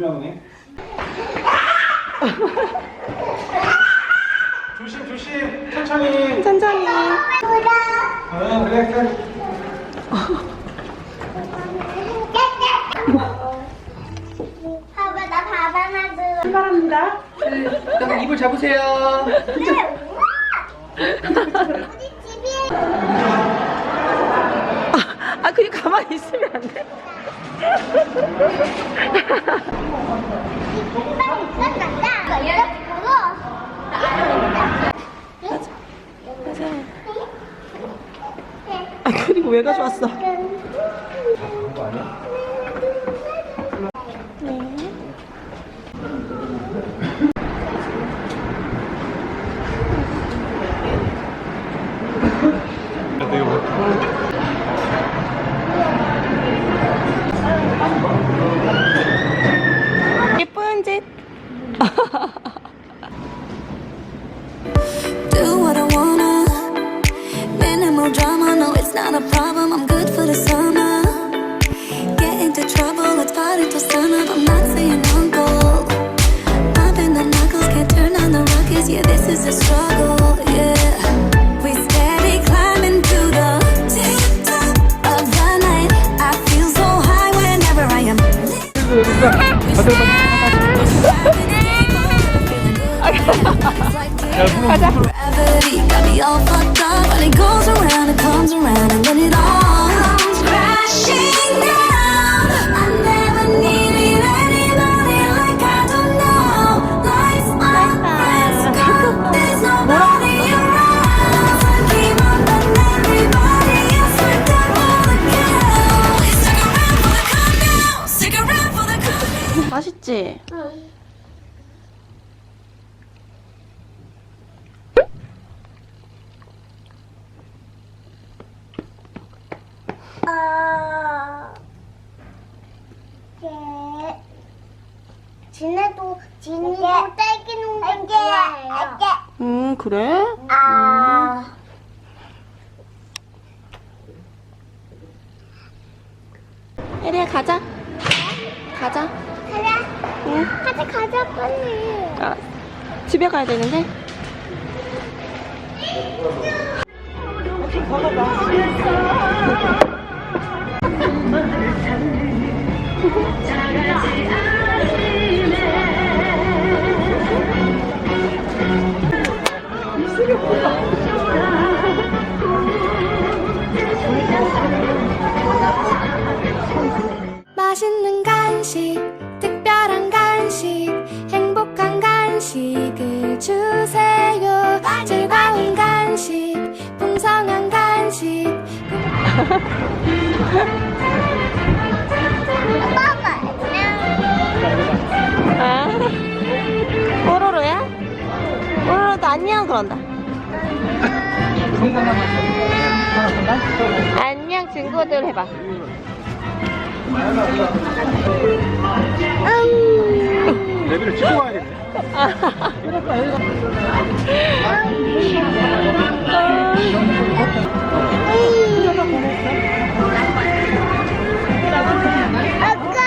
분명해. 조심 조심 천천히. 천천히. 어 그래 그래. 봐봐 나 바나나 들어. 출발합니다. 그럼 입을 잡으세요. 우리 집이 아, 그냥 가만히 있으면 안 돼? 빨리 있었다. 이렇게 보고. 아, 그리고 왜 가져왔어? the struggle 음, 그래? 아. 에리야, 가자. 가자. 그래. 응. 같이 가자 빨리. 아, 집에 가야 되는데? 주세요. 즐거운 간식, 풍성한 간식. 엄마 아, 뽀로로야? 뽀로로도 안녕 그런다. 안녕 친구들 해봐. 레비를 찍고 가야겠 네. 아까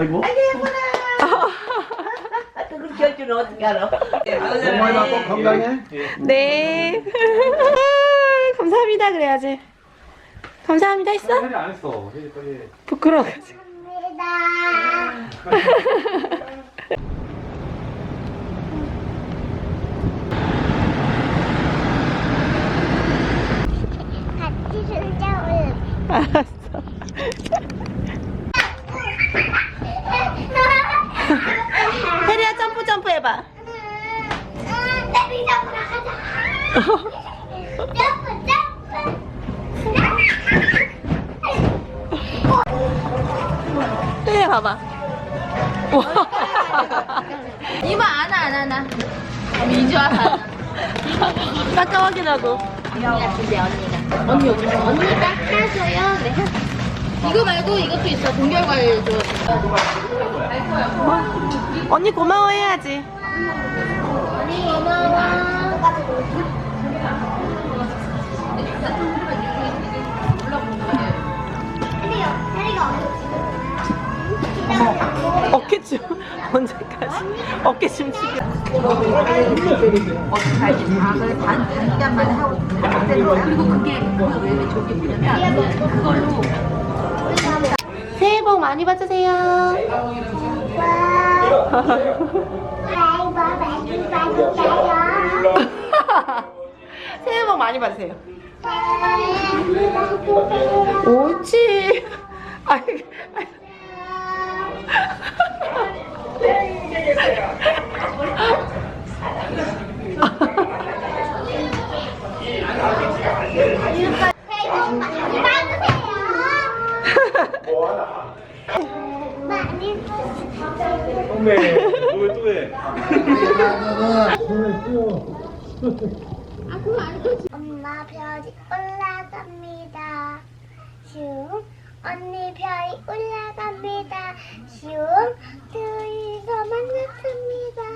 아이고. 그렇게 할 줄은 어떻게 알아? 엄마나 꼭 건강해. 예. 네. 감사합니다 그래야지. 감사합니다 했어? 안 했어. 부끄러워가지고. 감사합니다. 같이 술자 올. 알았어. 혜리야 점프 점프 해봐. 내비 잡으러 가자. 점프 점프. 혜리야 봐봐. 이거 안 와, 안 하나. 민주 하나. 깎아 확인하고. 언니가 언니가. 언니 어디 있어? 언니 깎아줘요. 네. 이거 말고 이것도 있어. 동결과일 줘. 언니 고마워 해야지. 언니 고마워. 어깨춤 언제까지? 어깨춤 추기. 새해 복 많이 받으세요. 아이고 많이 받으세요. 새해 복 많이 받으세요. 옳지. 아이, 아이. 많이 받으세요. 네. 뭐 엄마 별이 올라갑니다. 슝 언니 별이 올라갑니다. 슝 둘이서 만났습니다.